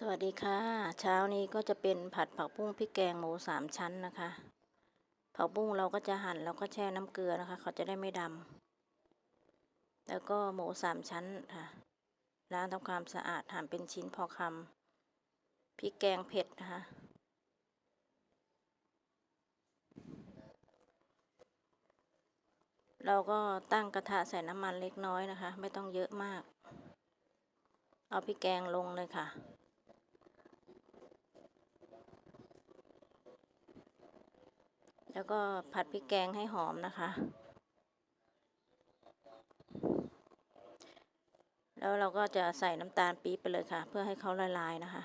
สวัสดีค่ะ เช้านี้ก็จะเป็นผัดผักบุ้งพริกแกงหมูสามชั้นนะคะ ผักบุ้งเราก็จะหั่นแล้วก็แช่น้ำเกลือนะคะ เขาจะได้ไม่ดำแล้วก็หมูสามชั้นค่ะล้างทำความสะอาดหั่นเป็นชิ้นพอคำพริกแกงเผ็ดนะคะเราก็ตั้งกระทะใส่น้ำมันเล็กน้อยนะคะ ไม่ต้องเยอะมาก เอาพริกแกงลงเลยค่ะ แล้วก็ผัดพริกแกงให้หอมนะคะ แล้วเราก็จะใส่น้ำตาลปี๊บไปเลยค่ะ เพื่อให้เขาละลายนะคะ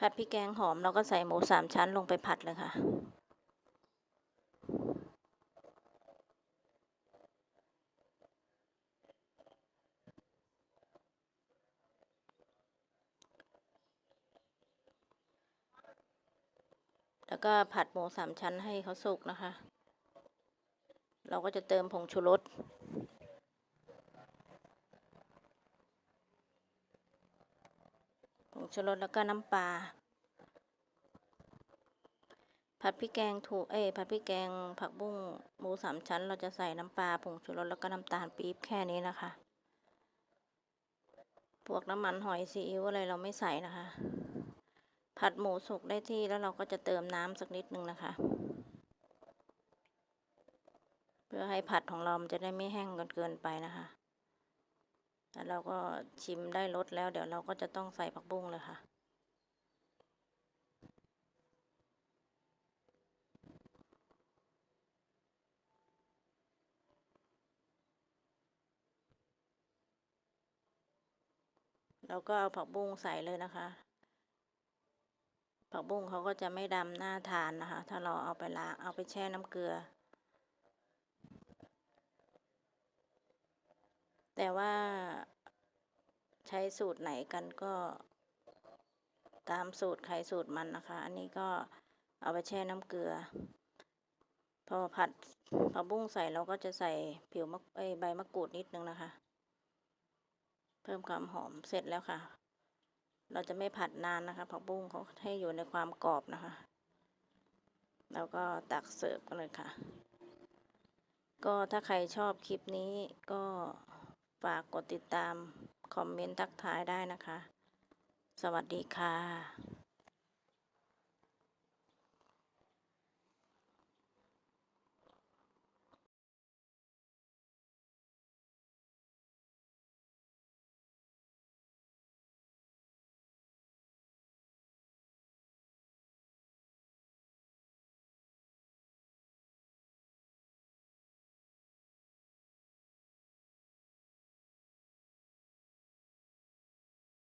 ผัดพริกแกงหอมเราก็ใส่หมูสามชั้นลงไปผัดเลยค่ะ แล้วก็ผัดหมูสามชั้นให้เขาสุกนะคะ เราก็จะเติมผงชูรสผงชูรสแล้วก็น้ำปลาผัดพริกแกงถูกเอ้ยผัดพริกแกงผักบุ้งหมูสามชั้น เราจะใส่น้ำปลาผงชูรสแล้วก็น้ำตาลปี๊บแค่นี้นะคะ พวกน้ำมันหอยซีอิ๊วอะไรเราไม่ใส่นะคะ ผัดหมูสุกได้ที่แล้วเราก็จะเติมน้ำสักนิดนึงนะคะ เพื่อให้ผัดของเรามันจะได้ไม่แห้งจนเกินไปนะคะแล้วเราก็ชิมได้รสแล้ว เดี๋ยวเราก็จะต้องใส่ผักบุ้งเลยค่ะ เราก็เอาผักบุ้งใส่เลยนะคะ ผักบุ้งเขาก็จะไม่ดำหน้าทานนะคะ ถ้าเราเอาไปล้างเอาไปแช่น้ำเกลือ แต่ว่าใช้สูตรไหนกันก็ตามสูตรใครสูตรมันนะคะ อันนี้ก็เอาไปแช่น้ำเกลือ พอผัดผักบุ้งใส่เราก็จะใส่ผิวมะใบมะกรูดนิดนึงนะคะ เพิ่มความหอมเสร็จแล้วค่ะ เราจะไม่ผัดนานนะคะผักบุ้งเขาให้อยู่ในความกรอบนะคะ แล้วก็ตักเสิร์ฟกันเลยค่ะ ก็ถ้าใครชอบคลิปนี้ก็ฝากกดติดตาม คอมเมนต์ทักทายได้นะคะ สวัสดีค่ะ